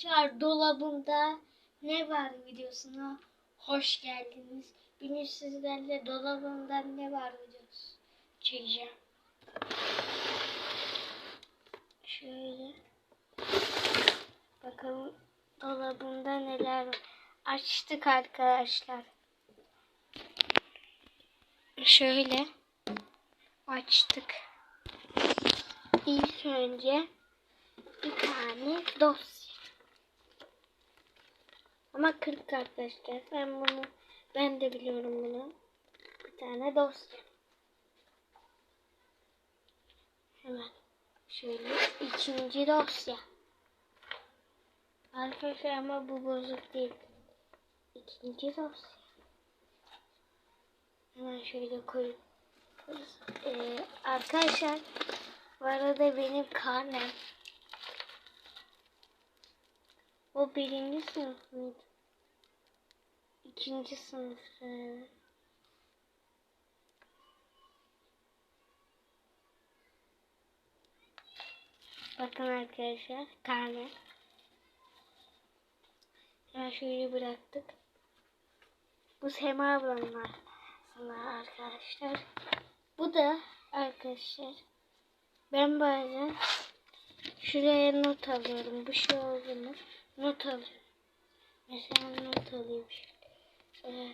Arkadaşlar dolabımda ne var videosuna hoş geldiniz. Bugün sizlerle dolabımda ne var videosu çekeceğim. Şöyle bakalım dolabımda neler var. Açtık arkadaşlar. Şöyle açtık. İlk önce bir tane dosya. Ama 40 arkadaşlar. Ben bunu ben de biliyorum bunu. Bir tane dosya. Hemen şöyle ikinci dosya. Arkadaşlar ama bu bozuk değil. İkinci dosya. Hemen şöyle koyup ee, arkadaşlar bu arada benim karnem o birinci sınıf mıydı? İkinci sınıf. Bakın arkadaşlar karne. Ya şöyle bıraktık. Bu Sema ablamın. Sana arkadaşlar. Bu da arkadaşlar. Ben bazen şuraya not alıyorum. Bu şey oldu mu? Not alıyorum. Mesela not alayım. Ee,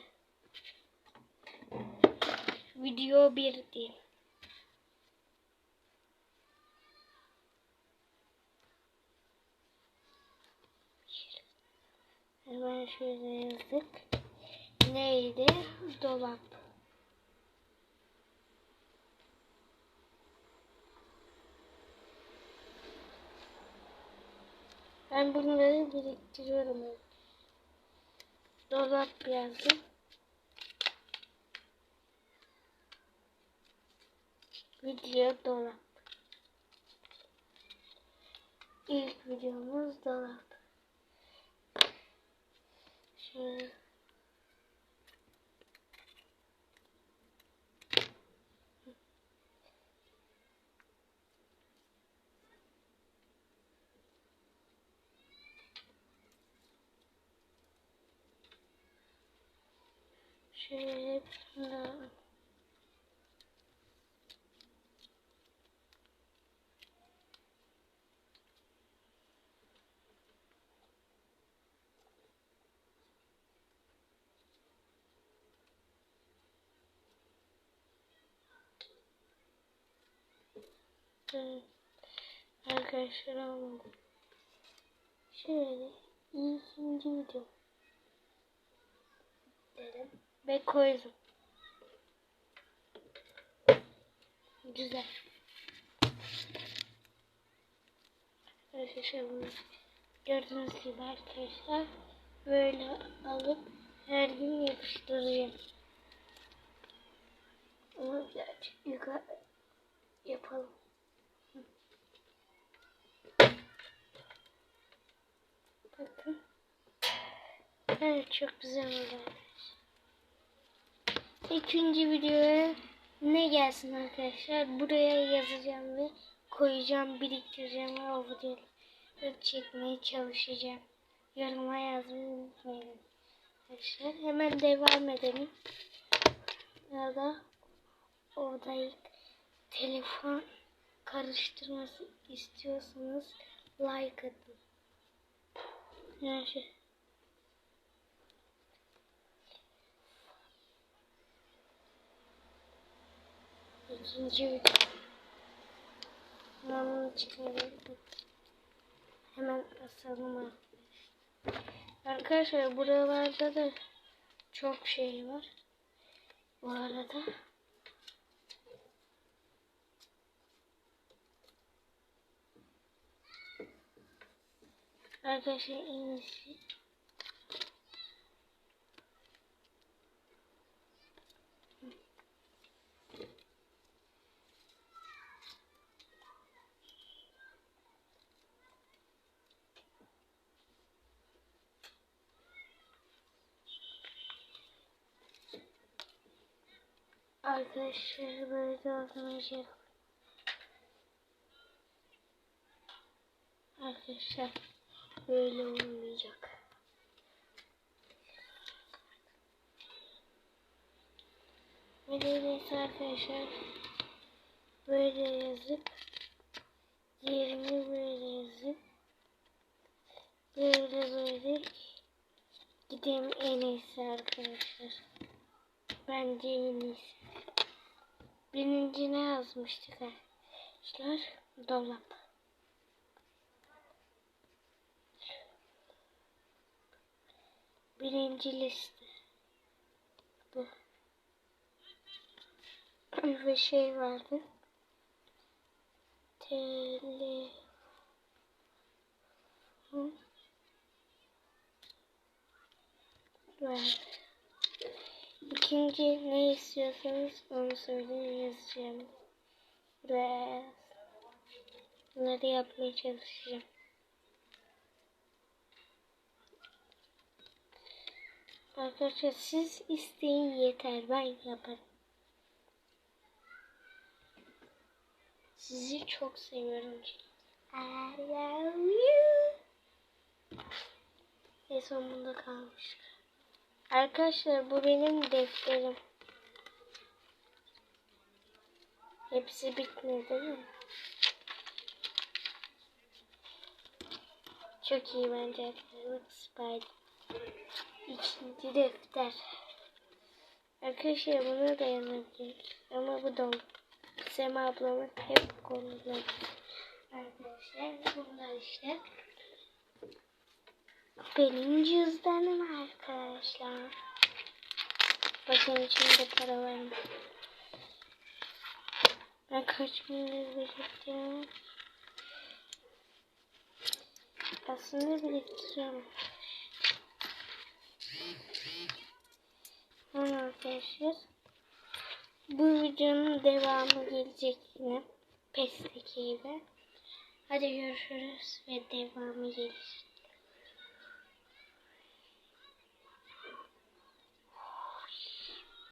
video 1 diyeyim. Hemen şöyle yazdık. Neydi? Dolap. Ben bunları biriktiriyorum. Dolap yazdım. Video dolap. İlk videomuz dolap. Şöyle. Şöyle bunları Evet. Arkadaşlar almadım. Şöyle ikinci video. Dedim. Ve koydum. Güzel. Arkadaşlar bunu gördüğünüz gibi arkadaşlar böyle alıp her gün yapıştıracağım. Onu birazcık yukarı yapalım. Bakın. Evet çok güzel oldu. İkinci videoya ne gelsin arkadaşlar? Buraya yazacağım ve koyacağım, biriktireceğim ve o videoları çekmeye çalışacağım. Yoruma yazmayı unutmayın. Arkadaşlar hemen devam edelim. Ya da orada telefon karıştırması istiyorsanız like atın. Yani şey. İkinci video. Ben bunu çıkarayım. Hemen asalım arkadaşlar. Arkadaşlar buralarda da çok şey var. Bu arada. Arkadaşlar en. Arkadaşlar böyle dağıtmayacak. Arkadaşlar böyle olmayacak. Böyleyse arkadaşlar böyle yazıp yerini böyle yazıp böyle böyle gideyim en iyisi arkadaşlar. Bence en iyisi. Birinci ne yazmıştık arkadaşlar? Dolap. Birinci liste. Bu. Ve şey vardı. Telefon. Vardı. İkinci ne istiyorsanız onu söyleyin yazacağım. Ve bunları yapmaya çalışacağım. Arkadaşlar siz isteyin yeter ben yaparım. Sizi çok seviyorum. I love you. En sonunda kalmış. Arkadaşlar bu benim defterim. Hepsi bitmedi değil mi? Çok iyi bence arkadaşlar. Spider. İkinci defter. Arkadaşlar bunu da yanabilir. Ama bu da Sema ablamın hep konuları. Arkadaşlar bunlar işte. Benim cüzdanım arkadaşlar. Bakın içinde para var mı? Ben kaç bin lira biriktireceğim? Aslında biriktireceğim. Tamam arkadaşlar. Bu videonun devamı gelecek yine. Pesteki gibi. Hadi görüşürüz ve devamı gelir.